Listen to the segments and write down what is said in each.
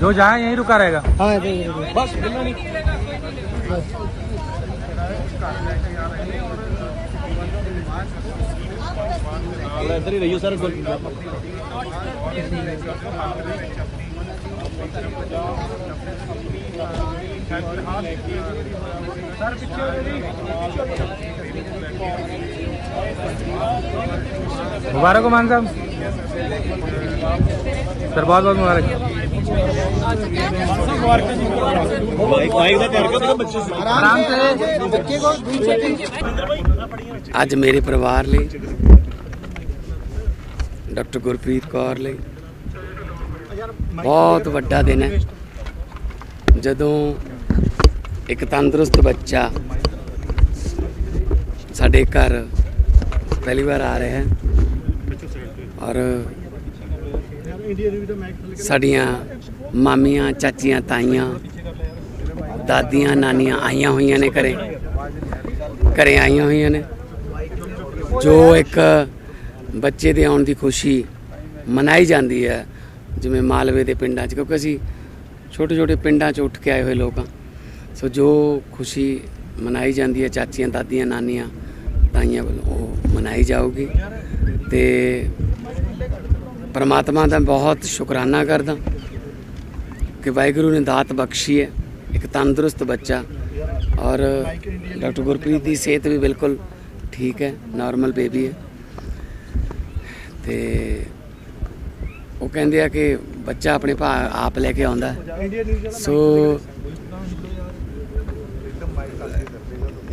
जो जाए यहीं रुका रहेगा हाँ इधर इधर। बस हिलना नहीं इधर ही रहियो सर मुबारक हो मान साहब सर बहुत बहुत मुबारक आराम से ਅੱਜ ਮੇਰੇ ਪਰਿਵਾਰ ਲਈ ਡਾਕਟਰ ਗੁਰਪ੍ਰੀਤ ਕੌਰ ਲਈ ਬਹੁਤ ਵੱਡਾ ਦਿਨ ਹੈ ਜਦੋਂ ਇੱਕ ਤੰਦਰੁਸਤ ਬੱਚਾ ਸਾਡੇ ਘਰ ਪਹਿਲੀ ਵਾਰ ਆ ਰਿਹਾ ਹੈ ਔਰ ਸਾਡੀਆਂ ਮਾਮੀਆਂ, ਚਾਚੀਆਂ, ਤਾਈਆਂ, ਦਾਦੀਆਂ, ਨਾਨੀਆਂ ਆਈਆਂ ਹੋਈਆਂ ਨੇ ਘਰੇ। ਘਰੇ ਆਈਆਂ ਹੋਈਆਂ ਨੇ। ਜੋ ਇੱਕ ਬੱਚੇ ਦੇ ਆਉਣ ਦੀ ਖੁਸ਼ੀ ਮਨਾਈ ਜਾਂਦੀ ਹੈ, ਜਿਵੇਂ ਮਾਲਵੇ ਦੇ ਪਿੰਡਾਂ 'ਚ, ਕਿਉਂਕਿ ਅਸੀਂ ਛੋਟੇ ਛੋਟੇ ਪਿੰਡਾਂ 'ਚ ਉੱਠ ਕੇ ਆਏ ਹੋਏ ਲੋਕ ਹਾਂ। ਸੋ ਜੋ ਖੁਸ਼ੀ ਮਨਾਈ ਜਾਂਦੀ ਹੈ ਚਾਚੀਆਂ, ਦਾਦੀਆਂ, ਨਾਨੀਆਂ, ਤਾਈਆਂ ਵੱਲੋਂ ਉਹ ਮਨਾਈ ਜਾਊਗੀ। ਤੇ ਪਰਮਾਤਮਾ ਦਾ ਬਹੁਤ ਸ਼ੁਕਰਾਨਾ ਕਰਦਾ ਕਿ ਵਾਹਿਗੁਰੂ ਨੇ ਦਾਤ ਬਖਸ਼ੀ ਹੈ, ਇੱਕ ਤੰਦਰੁਸਤ ਬੱਚਾ ਔਰ ਡਾਕਟਰ ਗੁਰਪ੍ਰੀਤ ਦੀ ਸਿਹਤ ਵੀ ਬਿਲਕੁਲ ਠੀਕ ਹੈ, ਨਾਰਮਲ ਬੇਬੀ ਹੈ। ਤੇ ਉਹ ਕਹਿੰਦੇ ਆ ਕਿ ਬੱਚਾ ਆਪਣੇ ਭਾ, ਆਪ ਲੈ ਕੇ ਆਉਂਦਾ ਸੋ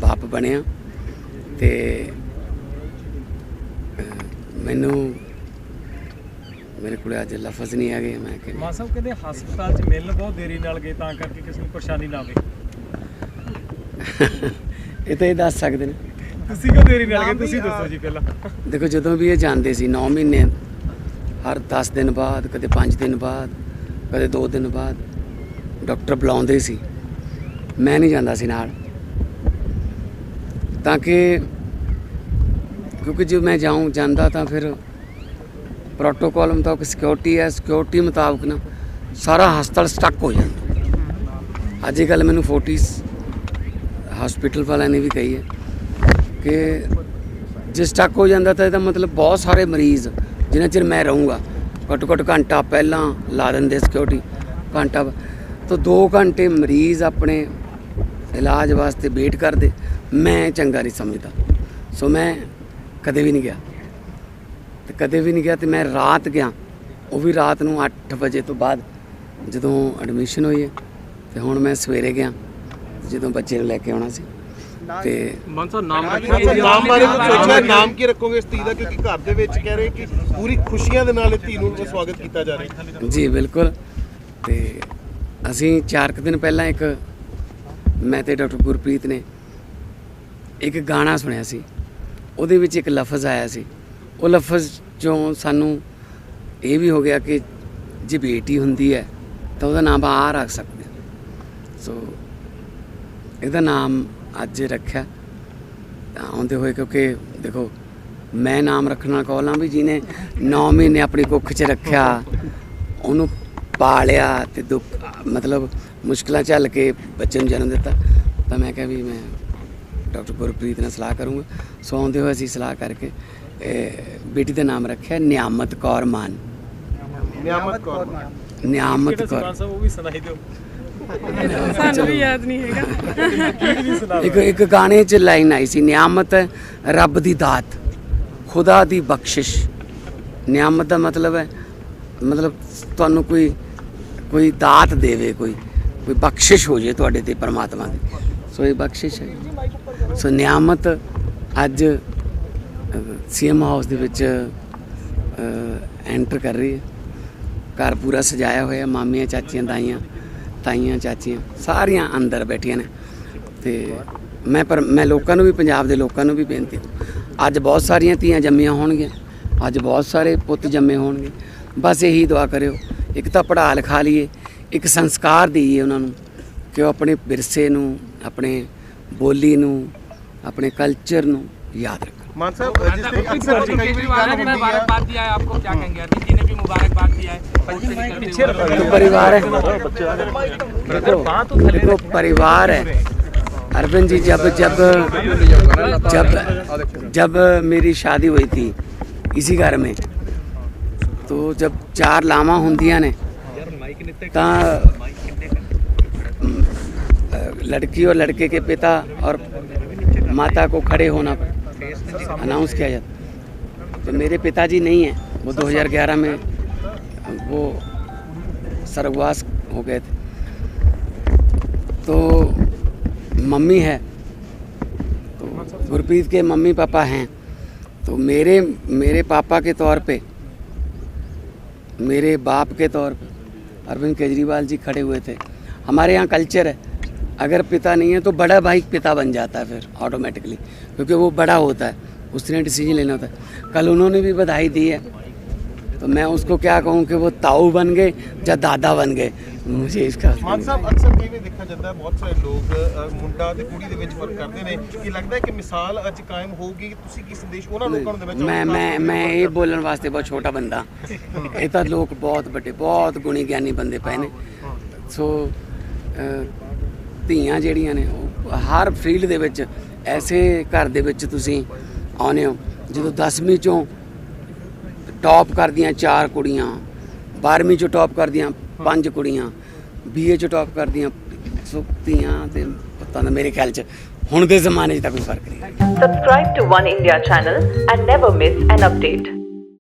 ਬਾਪ ਬਣਿਆ ਤੇ ਮੈਨੂੰ ਮੇਰੇ ਕੋਲ ਅੱਜ ਲਫ਼ਜ਼ ਨਹੀਂ ਹੈਗੇ ਮੈਂ ਕਿ ਮਾਨ ਸਾਹਿਬ ਕਹਿੰਦੇ ਹਸਪਤਾਲ 'ਚ ਮਿਲਣ ਬਹੁਤ ਦੇਰੀ ਨਾਲ ਗਏ ਤਾਂ ਕਰਕੇ ਕਿਸੇ ਨੂੰ ਪਰੇਸ਼ਾਨੀ ਨਾ ਆਵੇ। ਇਹ ਤਾਂ ਇਹ ਦੱਸ ਸਕਦੇ ਨੇ। ਤੁਸੀਂ ਕਿਉਂ ਦੇਰੀ ਨਾਲ ਗਏ? ਤੁਸੀਂ ਦੱਸੋ ਜੀ ਪਹਿਲਾਂ। ਦੇਖੋ ਜਦੋਂ ਵੀ ਇਹ ਜਾਂਦੇ ਸੀ 9 ਮਹੀਨੇ ਹਰ 10 ਦਿਨ ਬਾਅਦ ਕਦੇ 5 ਦਿਨ ਬਾਅਦ ਕਦੇ 2 ਦਿਨ ਬਾਅਦ ਡਾਕਟਰ ਬੁਲਾਉਂਦੇ ਸੀ। ਮੈਂ ਨਹੀਂ ਜਾਂਦਾ ਸੀ ਨਾਲ। ਤਾਂ ਕਿ ਕਿਉਂਕਿ ਜੇ ਮੈਂ ਜਾਉਂ ਜਾਂਦਾ ਤਾਂ ਫਿਰ ਪ੍ਰੋਟੋਕਾਲ ਮੁਤਾਬਕ ਸਿਕਿਉਰਿਟੀ ਹੈ ਸਿਕਿਉਰਿਟੀ ਮੁਤਾਬਕ ਨਾ ਸਾਰਾ ਹਸਪਤਾਲ ਸਟਕ ਹੋ ਜਾਂਦਾ। ਅੱਜ ਇਹ ਮੈਨੂੰ ਫੋਰਟਿਸ ਹਸਪੀਟਲ ਵਾਲਿਆਂ ਨੇ ਵੀ ਕਹੀ ਹੈ ਕਿ ਜੇ ਸਟਕ ਹੋ ਜਾਂਦਾ ਤਾਂ ਇਹਦਾ ਮਤਲਬ ਬਹੁਤ ਸਾਰੇ ਮਰੀਜ਼ ਜਿੰਨਾ ਚਿਰ ਮੈਂ ਰਹੂੰਗਾ ਘੱਟੋ ਘੱਟ ਘੰਟਾ ਪਹਿਲਾਂ ਲਾ ਦਿੰਦੇ ਸਿਕਿਉਰਿਟੀ ਘੰਟਾ ਬ- ਤਾਂ 2 ਘੰਟੇ ਮਰੀਜ਼ ਆਪਣੇ ਇਲਾਜ ਵਾਸਤੇ ਵੇਟ ਕਰਦੇ। ਮੈਂ ਚੰਗਾ ਨਹੀਂ ਸਮਝਦਾ। ਸੋ ਮੈਂ ਕਦੇ ਵੀ ਨਹੀਂ ਗਿਆ। ਤੇ ਕਦੇ ਵੀ ਨਹੀਂ ਗਿਆ ਤੇ ਮੈਂ ਰਾਤ ਗਿਆ। ਉਹ ਵੀ ਰਾਤ ਨੂੰ 8 ਵਜੇ ਤੋਂ ਬਾਅਦ ਜਦੋਂ ਐਡਮਿਸ਼ਨ ਹੋਈ ਹੈ ਤੇ ਹੁਣ ਮੈਂ ਸਵੇਰੇ ਗਿਆ ਜਦੋਂ ਬੱਚੇ ਨੂੰ ਲੈ ਕੇ ਆਉਣਾ ਸੀ। ਤੇ ਮਾਨ ਸਾਹਿਬ ਨਾਮ ਨਾਮ ਬਾਰੇ ਕੁਝ ਸੋਚਿਆ ਨਾਮ ਕੀ ਰੱਖੋਗੇ ਇਸ ਧੀ ਦਾ? ਕਿਉਂਕਿ ਘਰ ਦੇ ਵਿੱਚ ਕਹਿ ਰਹੇ ਕਿ ਪੂਰੀ ਖੁਸ਼ੀਆਂ ਦੇ ਨਾਲ ਇਹ ਧੀ ਨੂੰ ਸਵਾਗਤ ਕੀਤਾ ਜਾ ਰਿਹਾ ਜੀ ਬਿਲਕੁਲ। ਤੇ ਅਸੀਂ 4 ਕੁ ਦਿਨ ਪਹਿਲਾਂ ਇੱਕ ਮੈਂ ਤੇ ਡਾਕਟਰ ਗੁਰਪ੍ਰੀਤ ਨੇ ਇੱਕ ਗਾਣਾ ਸੁਣਿਆ ਸੀ। ਉਹਦੇ ਵਿੱਚ ਇੱਕ ਲਫ਼ਜ਼ ਆਇਆ ਸੀ। ਉਹ ਲਫ਼ਜ਼ ਚੋਂ ਸਾਨੂੰ ਇਹ ਵੀ ਹੋ ਗਿਆ ਕਿ ਜੇ ਬੇਟੀ ਹੁੰਦੀ ਹੈ, ਤਾਂ ਉਹਦਾ ਨਾਮ ਆ ਰੱਖ ਸਕਦੇ ਸੋ, ਇਹਦਾ ਨਾਮ ਅੱਜ ਰੱਖਿਆ। ਤਾਂ ਆਉਂਦੇ ਹੋਏ ਕਿਉਂਕਿ ਦੇਖੋ, ਮੈਂ ਨਾਮ ਰੱਖਣਾ ਕੌਲਾਂ ਵੀ ਜਿਹਨੇ 9 ਮਹੀਨੇ ਆਪਣੀ ਕੁੱਖ 'ਚ ਰੱਖਿਆ, ਉਹਨੂੰ ਪਾਲਿਆ ਤੇ ਦੁੱਖ, ਮਤਲਬ ਮੁਸ਼ਕਲਾਂ ਝੱਲ ਕੇ ਬੱਚੇ ਨੂੰ ਜਨਮ ਦਿੱਤਾ। ਤਾਂ ਮੈਂ ਕਿਹਾ ਵੀ ਮੈਂ ਡਾਕਟਰ ਗੁਰਪ੍ਰੀਤ ਨਾਲ ਸਲਾਹ ਕਰੂੰਗਾ। ਸੋ ਆਉਂਦੇ ਹੋਏ ਅਸੀਂ ਸਲਾਹ ਕਰਕੇ ਇਹ ਬੇਟੀ ਦਾ ਨਾਮ ਰੱਖਿਆ ਨਿਆਮਤ ਕੌਰ ਮਾਨ। ਨਿਆਮਤ ਕੌਰ ਨਿਆਮਤ ਕੌਰ। ਮਾਨ ਸਾਹਿਬ ਉਹ ਵੀ ਸੁਣਾਈ ਦਿਓ। ਸਾਨੂੰ ਵੀ ਯਾਦ ਨਹੀਂ ਹੈਗਾ। ਇੱਕ ਇੱਕ ਗਾਣੇ 'ਚ ਲਾਈਨ ਆਈ ਸੀ ਨਿਆਮਤ ਹੈ ਰੱਬ ਦੀ ਦਾਤ ਖੁਦਾ ਦੀ ਬਖਸ਼ਿਸ਼। ਨਿਆਮਤ ਦਾ ਮਤਲਬ ਹੈ ਮਤਲਬ ਤੁਹਾਨੂੰ ਕੋਈ ਕੋਈ ਦਾਤ ਦੇਵੇ ਕੋਈ ਕੋਈ ਬਖਸ਼ਿਸ਼ ਹੋ ਜੇ ਤੁਹਾਡੇ ਤੇ ਪਰਮਾਤਮਾ ਦੀ। ਸੋ ਇਹ ਬਖਸ਼ਿਸ਼ ਹੈ। ਸੋ ਨਿਆਮਤ ਅੱਜ ਸੀਐਮ ਹਾਊਸ ਦੇ ਵਿੱਚ ਐਂਟਰ ਕਰ ਰਹੀ ਹੈ। ਘਰ ਪੂਰਾ ਸਜਾਇਆ ਹੋਇਆ, ਮਾਮੀਆਂ, ਚਾਚੀਆਂ, ਦਾਈਆਂ, ਤਾਈਆਂ, ਚਾਚੀਆਂ, ਸਾਰੀਆਂ ਅੰਦਰ ਬੈਠੀਆਂ ਨੇ। ਤੇ ਮੈਂ ਪਰ, ਮੈਂ ਲੋਕਾਂ ਨੂੰ ਵੀ, ਪੰਜਾਬ ਦੇ ਲੋਕਾਂ ਨੂੰ ਵੀ ਬੇਨਤੀ ਅੱਜ ਬਹੁਤ ਸਾਰੀਆਂ ਧੀਆਂ ਜੰਮੀਆਂ ਹੋਣਗੀਆਂ, ਅੱਜ ਬਹੁਤ ਸਾਰੇ ਪੁੱਤ ਜੰਮੇ ਹੋਣਗੇ। ਬਸ ਇਹੀ ਦੁਆ ਕਰਿਓ, ਇੱਕ ਤਾਂ ਪੜ੍ਹਾ ਲਿਖਾ ਲਈਏ, ਇੱਕ ਸੰਸਕਾਰ ਦੇਈਏ ਉਹਨਾਂ ਨੂੰ। ਕਿ ਉਹ ਆਪਣੇ ਵਿਰਸੇ ਨੂੰ ਆਪਣੇ ਬੋਲੀ ਨੂੰ ਆਪਣੇ ਕਲਚਰ ਨੂੰ ਯਾਦ ਰੱਖਣ ਮਾਨ ਸਾਹਿਬ ਜਿਸ ਤੇ ਅਕਸਰ ਕਈ ਵਾਰੀ ਗੱਲ ਹੁੰਦੀ ਹੈ मुबारकबाद दिया है आपको क्या कहेंगे अदिति जी ने भी मुबारकबाद दिया है पीछे तो परिवार है देखो देखो परिवार है अरविंद जी जब जब जब जब मेरी शादी हुई थी इसी घर में तो जब चार लामा ਹੁੰਦੀਆਂ ਨੇ ਤਾਂ लड़की और लड़के के पिता और माता को खड़े होना अनाउंस किया जाता तो मेरे पिताजी नहीं हैं, वो 2011 में वो स्वर्गवास हो गए थे। तो मम्मी है तो गुरप्रीत के मम्मी पापा हैं। तो मेरे मेरे पापा के तौर पे, मेरे बाप के तौर पे, अरविंद केजरीवाल जी खड़े हुए थे। हमारे यहाँ कल्चर है। अगर पिता नहीं है तो बड़ा भाई पिता बन जाता है फिर ऑटोमेटिकली क्योंकि वो बड़ा होता है उसने डिसीजन लेना होता है कल उन्होंने भी बधाई दी है तो मैं उसको क्या कहूँ कि वो ताऊ बन गए या दादा बन गए मुझे इसका ਮਾਨ ਸਾਹਿਬ ਅਕਸਰ ਕਈ ਵਾਰ ਦੇਖਿਆ ਜਾਂਦਾ ਹੈ ਬਹੁਤ ਸਾਰੇ ਲੋਕ ਅ, ਮੁੰਡਾ ਤੇ ਕੁੜੀ ਦੇ ਵਿੱਚ ਫਰਕ ਕਰਦੇ ਨੇ ਕਿ ਲੱਗਦਾ ਹੈ ਕਿ ਮਿਸਾਲ ਅੱਜ ਕਾਇਮ ਹੋਊਗੀ ਕਿ ਤੁਸੀਂ ਕੀ ਸੰਦੇਸ਼ ਉਹਨਾਂ ਲੋਕਾਂ ਨੂੰ ਦੇਣਾ ਚਾਹੋਗੇ ਮੈਂ ਖਾਸ ਮੈਂ ਕਰਕੇ ਮੈਂ ਇਹ ਬੋਲਣ ਵਾਸਤੇ ਬਹੁਤ ਛੋਟਾ ਬੰਦਾ ਇਹ ਤਾਂ ਲੋਕ ਬਹੁਤ ਵੱਡੇ ਬਹੁਤ ਗੁਣੀ ਗਿਆਨੀ ਬੰਦੇ ਪਏ ਨੇ ਸੋ ਅਹ, ਧੀਆਂ ਜਿਹੜੀਆਂ ਨੇ, ਉਹ ਹਰ ਫੀਲਡ ਦੇ ਵਿੱਚ ਐਸੇ ਘਰ ਦੇ ਵਿੱਚ ਤੁਸੀਂ ਆਉਨੇ ਹੋ, ਜਦੋਂ 10ਵੀਂ ਚੋਂ ਟੌਪ ਕਰਦੀਆਂ ਚਾਰ ਕੁੜੀਆਂ 12ਵੀਂ ਚੋਂ ਟੌਪ ਕਰਦੀਆਂ ਪੰਜ ਕੁੜੀਆਂ ਬੀਏ ਚੋਂ ਟੌਪ ਕਰਦੀਆਂ, ਸੋ ਧੀਆਂ ਤੇ ਪੁੱਤਾਂ ਦਾ ਮੇਰੇ ਖਿਆਲ ਚ ਹੁਣ ਦੇ ਜ਼ਮਾਨੇ 'ਚ ਤਾਂ ਕੋਈ ਫ਼ਰਕ ਨਹੀਂ Subscribe to One India channel and never miss an update.